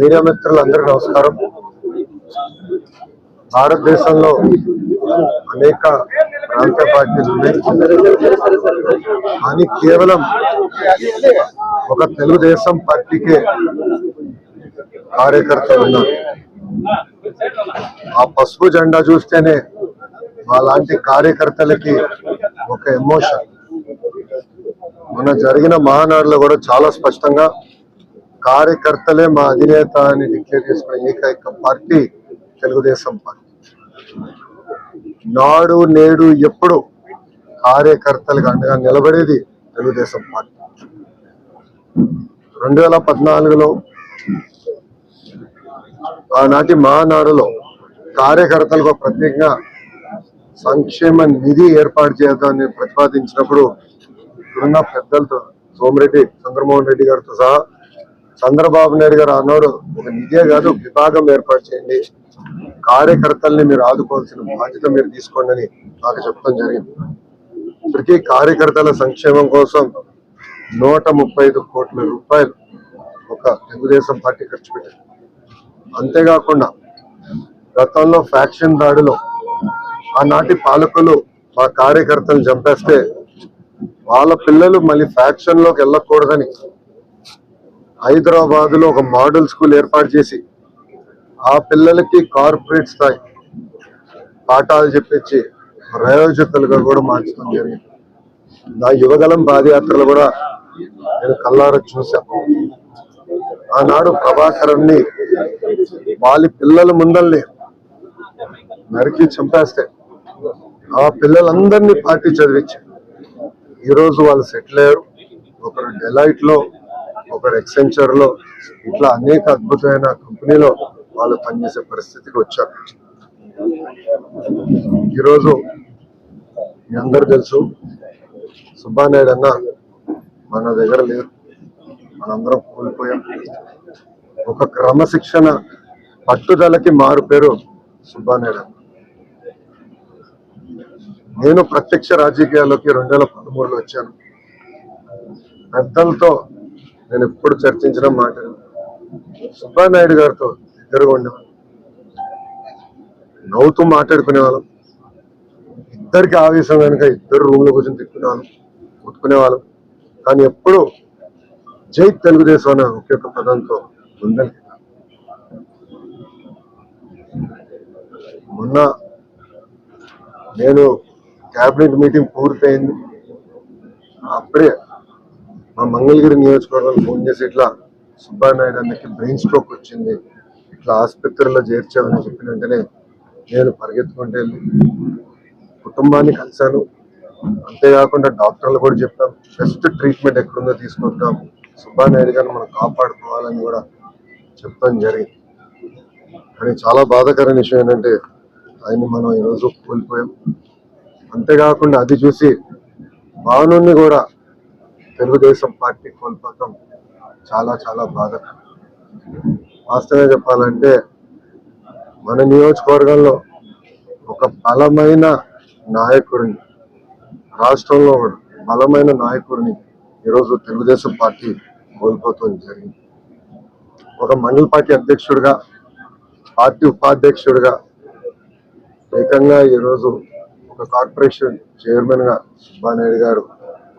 Media మిత్రులందరికీ నమస్కారం. భారతదేశంలో అనేక ప్రాంతీయ పార్టీలు ఉన్నాయి. కానీ కేవలం ఒక తెలుగుదేశం పార్టీకే కార్యకర్తలు ఉన్నారు. ఆ పసుపు జెండా చూస్తేనే అలాంటి కార్యకర్తలకి ఒక ఎమోషన్. మన జరిగిన మహానాడులో కూడా చాలా స్పష్టంగా కార్యకర్తలే మా అధినేత అని డిక్లేర్ చేసిన ఏకైక పార్టీ తెలుగుదేశం పార్టీ. నాడు నేడు ఎప్పుడు కార్యకర్తలకు అండగా నిలబడేది తెలుగుదేశం పార్టీ. రెండు వేల పద్నాలుగులో ఆనాటి మహానాడులో కార్యకర్తలకు ప్రత్యేకంగా సంక్షేమ నిధి ఏర్పాటు చేద్దామని ప్రతిపాదించినప్పుడు ఇప్పుడున్న పెద్దలతో సోమిరెడ్డి చంద్రమోహన్ రెడ్డి గారితో సహా చంద్రబాబు నాయుడు గారు అన్నారు ఒక నిధే కాదు విభాగం ఏర్పాటు చేయండి. కార్యకర్తల్ని మీరు ఆదుకోవాల్సిన బాధ్యత మీరు తీసుకోండి అని నాకు చెప్పడం జరిగింది. ఇప్పటికీ కార్యకర్తల సంక్షేమం కోసం నూట ముప్పై ఐదు కోట్ల రూపాయలు ఒక తెలుగుదేశం పార్టీ ఖర్చు పెట్టింది అంతేకాకుండా గతంలో ఫ్యాక్షన్ దాడిలో ఆనాటి పాలకులు మా కార్యకర్తలు చంపేస్తే వాళ్ళ పిల్లలు మళ్ళీ ఫ్యాక్షన్లోకి వెళ్ళకూడదని హైదరాబాద్లో ఒక మోడల్ స్కూల్ ఏర్పాటు చేసి ఆ పిల్లలకి కార్పొరేట్ స్థాయి పాఠాలు చెప్పించి ప్రయోజకులుగా కూడా మార్చడం జరిగింది. నా యువగలం పాదయాత్రలు కూడా నేను కల్లారా చూశాను. ఆనాడు ప్రభాకరణ్ణి వాళ్ళ పిల్లల ముందల్ని నరికి చంపేస్తే ఆ పిల్లలందరినీ పార్టీ చదివించారు. ఈరోజు వాళ్ళు సెటిల్ అయ్యారు. ఒకరు డెలైట్లో ఒకరు ఎక్సెంచర్లో ఇట్లా అనేక అద్భుతమైన కంపెనీలో వాళ్ళు పనిచేసే పరిస్థితికి వచ్చారు. ఈరోజు మీ అందరు తెలుసు సుబ్బానాయుడు అన్న మన దగ్గర లేరు. మనందరం కోల్పోయాం. ఒక క్రమశిక్షణ పట్టుదలకి మారు పేరు సుబ్బానాయుడు అన్న. నేను ప్రత్యక్ష రాజకీయాల్లోకి రెండు వేల పదమూడులో వచ్చాను. పెద్దలతో నేను ఎప్పుడు చర్చించిన మాట సుబ్బానాయుడు గారితో ఇద్దరు ఉండేవాళ్ళం. నవ్వుతూ మాట్లాడుకునే వాళ్ళం ఇద్దరికి ఆవేశం కనుక ఇద్దరు రూమ్లో కూర్చొని తిట్టుకునేవాళ్ళం కొట్టుకునేవాళ్ళం. వాళ్ళం కానీ ఎప్పుడు జై తెలుగుదేశం అనే ఒకే ఒక పదంతో ముందరికి మొన్న నేను క్యాబినెట్ మీటింగ్ పూర్తయింది. అప్పుడే మా మంగళగిరి నియోజకవర్గం ఫోన్ చేసి ఇట్లా సుబ్బానాయుడు అన్నకి బ్రెయిన్ స్ట్రోక్ వచ్చింది ఇట్లా ఆసుపత్రిలో చేర్చామని చెప్పిన వెంటనే నేను పరిగెత్తుకుంటే వెళ్ళి కుటుంబాన్ని కలిశాను. అంతేకాకుండా డాక్టర్లు కూడా చెప్పాం బెస్ట్ ట్రీట్మెంట్ ఎక్కడుందో తీసుకుంటాం సుబ్బానాయుడు గారిని మనం కాపాడుకోవాలని కూడా చెప్తాం జరిగింది. కానీ చాలా బాధాకరమైన విషయం ఏంటంటే ఆయన్ని మనం ఈరోజు కోల్పోయాం. అంతేకాకుండా అది చూసి భావనుని కూడా తెలుగుదేశం పార్టీ కోల్పోతాం చాలా చాలా బాధ. వాస్తవంగా చెప్పాలంటే మన నియోజకవర్గంలో ఒక బలమైన నాయకుడిని రాష్ట్రంలో బలమైన నాయకుడిని ఈరోజు తెలుగుదేశం పార్టీ కోల్పోతుంది జరిగింది. ఒక మండల పార్టీ అధ్యక్షుడిగా పార్టీ ఉపాధ్యక్షుడిగా ఏకంగా ఈరోజు ఒక కార్పొరేషన్ చైర్మన్గా సుబ్బానాయుడు గారు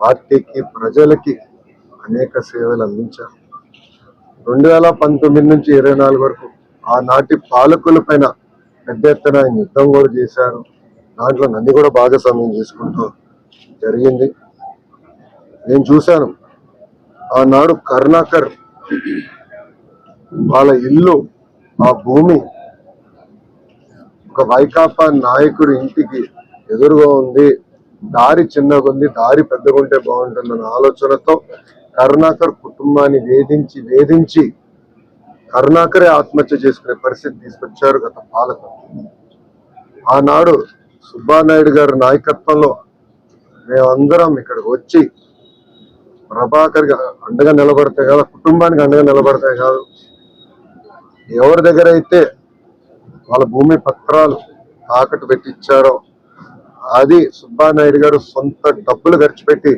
పార్టీకి ప్రజలకి అనేక సేవలు అందించారు. రెండు వేల పంతొమ్మిది నుంచి ఇరవై నాలుగు వరకు ఆనాటి పాలకుల పైన పెద్ద ఎత్తున ఆయన యుద్ధం కూడా చేశారు. దాంట్లో నన్ను కూడా భాగస్వామ్యం చేసుకుంటూ జరిగింది. నేను చూశాను ఆనాడు కరుణాకర్ వాళ్ళ ఇల్లు ఆ భూమి ఒక వైకాపా నాయకుడి ఇంటికి ఎదురుగా ఉంది. దారి చిన్నగా ఉంది దారి పెద్దగుంటే బాగుంటుందన్న ఆలోచనతో కరుణాకర్ కుటుంబాన్ని వేధించి వేధించి కరుణాకరే ఆత్మహత్య చేసుకునే పరిస్థితి తీసుకొచ్చారు గత పాలకులు. ఆనాడు సుబ్బానాయుడు గారి నాయకత్వంలో మేమందరం ఇక్కడికి వచ్చి ప్రభాకర్ అండగా నిలబడతాయి కాదు కుటుంబానికి అండగా నిలబడతాయి కాదు. ఎవరి దగ్గర అయితే వాళ్ళ భూమి పత్రాలు తాకట్టు పెట్టించారో అది సుబ్బానాయుడు గారు సొంత డబ్బులు ఖర్చు పెట్టి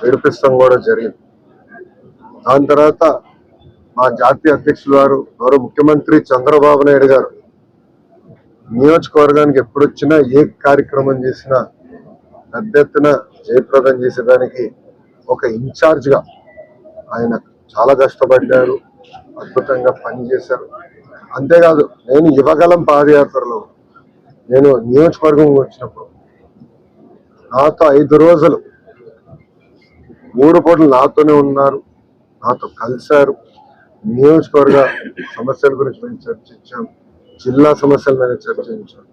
విడిపిస్తాం కూడా జరిగింది. దాని తర్వాత మా జాతీయ అధ్యక్షులు వారు గౌరవ ముఖ్యమంత్రి చంద్రబాబు నాయుడు గారు నియోజకవర్గానికి ఎప్పుడొచ్చినా ఏ కార్యక్రమం చేసినా పెద్ద ఎత్తున జయప్రదం చేసేదానికి ఒక ఇన్ఛార్జ్గా ఆయన చాలా కష్టపడ్డారు అద్భుతంగా పనిచేశారు. అంతేకాదు నేను యువగలం పాదయాత్రలో నేను నియోజకవర్గం వచ్చినప్పుడు నాతో ఐదు రోజులు. మూడు పూటలు నాతోనే ఉన్నారు. నాతో కలిశారు. నియోజకవర్గ సమస్యల గురించి మేము చర్చించాం. జిల్లా సమస్యల మీద చర్చించాం.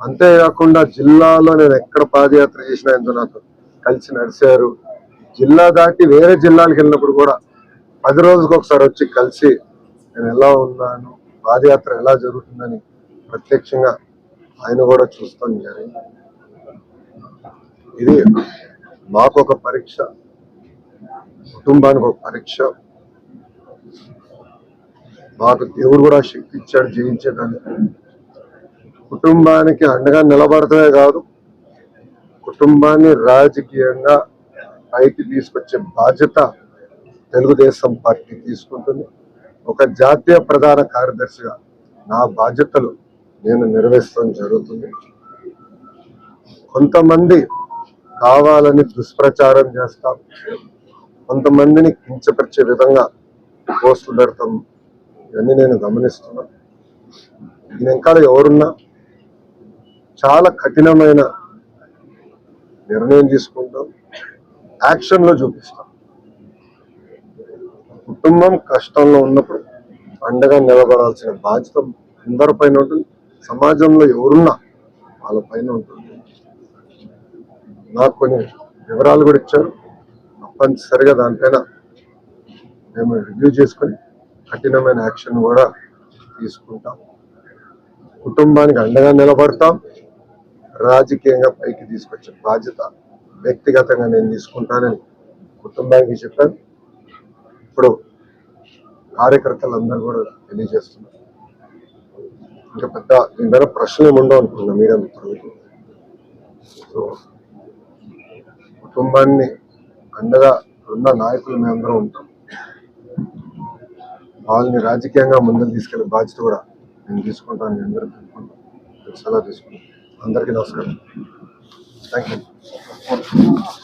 అంతేకాకుండా జిల్లాలో నేను ఎక్కడ పాదయాత్ర చేసినా ఎంతో నాతో కలిసి నడిచారు. జిల్లా దాటి వేరే జిల్లాలకు వెళ్ళినప్పుడు కూడా పది రోజులకు ఒకసారి వచ్చి కలిసి నేను ఎలా ఉన్నాను పాదయాత్ర ఎలా జరుగుతుందని ప్రత్యక్షంగా ఆయన కూడా చూస్తాం. జరిగింది ఇది మాకు ఒక పరీక్ష కుటుంబానికి ఒక పరీక్ష. మాకు దేవుడు కూడా శక్తి ఇచ్చాడు జీవించడానికి కుటుంబానికి అండగా నిలబడతమే కాదు కుటుంబాన్ని రాజకీయంగా పైకి తీసుకొచ్చే బాధ్యత తెలుగుదేశం పార్టీ తీసుకుంటుంది. ఒక జాతీయ ప్రధాన కార్యదర్శిగా నా బాధ్యతలు నేను నిర్వహించడం జరుగుతుంది. కొంతమంది కావాలని దుష్ప్రచారం చేస్తాం. కొంతమందిని కించపరిచే విధంగా పోస్టులు పెడతాం. ఇవన్నీ నేను గమనిస్తున్నా దీని వెనకాల ఎవరున్నా చాలా కఠినమైన నిర్ణయం తీసుకుంటాం. యాక్షన్లో చూపిస్తాం. కుటుంబం కష్టంలో ఉన్నప్పుడు అండగా నిలబడాల్సిన బాధ్యత అందరిపైన ఉంటుంది. సమాజంలో ఎవరున్నా వాళ్ళ పైన ఉంటుంది. నాకు కొన్ని వివరాలు కూడా ఇచ్చారు. తప్పనిసరిగా దానిపైన మేము రివ్యూ చేసుకొని కఠినమైన యాక్షన్ కూడా తీసుకుంటాం. కుటుంబానికి అండగా నిలబడతాం. రాజకీయంగా పైకి తీసుకొచ్చే బాధ్యత వ్యక్తిగతంగా నేను తీసుకుంటానని కుటుంబానికి చెప్పాను. ఇప్పుడు కార్యకర్తలందరూ కూడా తెలియజేస్తున్నారు. ఇంకా పెద్ద దీని మీద ప్రశ్నలు ఏముండవు అనుకుంటున్నాను మీడియా మిత్రులకు సో కుటుంబాన్ని అండగా ఉన్న నాయకులు మేమందరం ఉంటాం. వాళ్ళని రాజకీయంగా ముందుకు తీసుకెళ్ళే బాధ్యత కూడా నేను తీసుకుంటాను నేను అందరూ తీసుకుంటాను. సలహా తీసుకుంటాను అందరికీ నమస్కారం. థ్యాంక్ యూ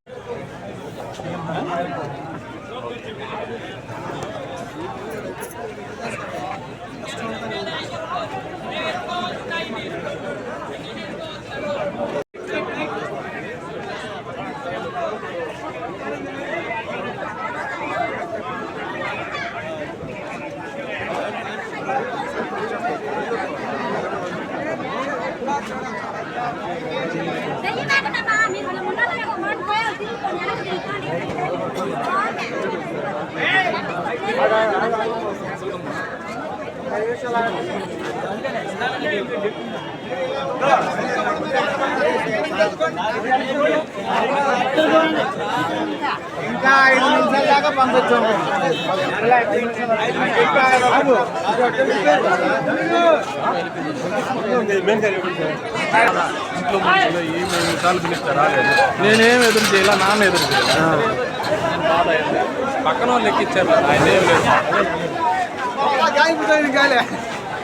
ఇంకా ఐదు నిమిషాల దాకా పంపించాము నేనేం ఎదురు చేయాల నాన్న ఎదురు చేయాలి. పక్కన వాళ్ళు ఎక్కిచ్చారు ఆయన ఏం లేదు.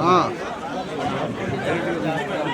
ఆ.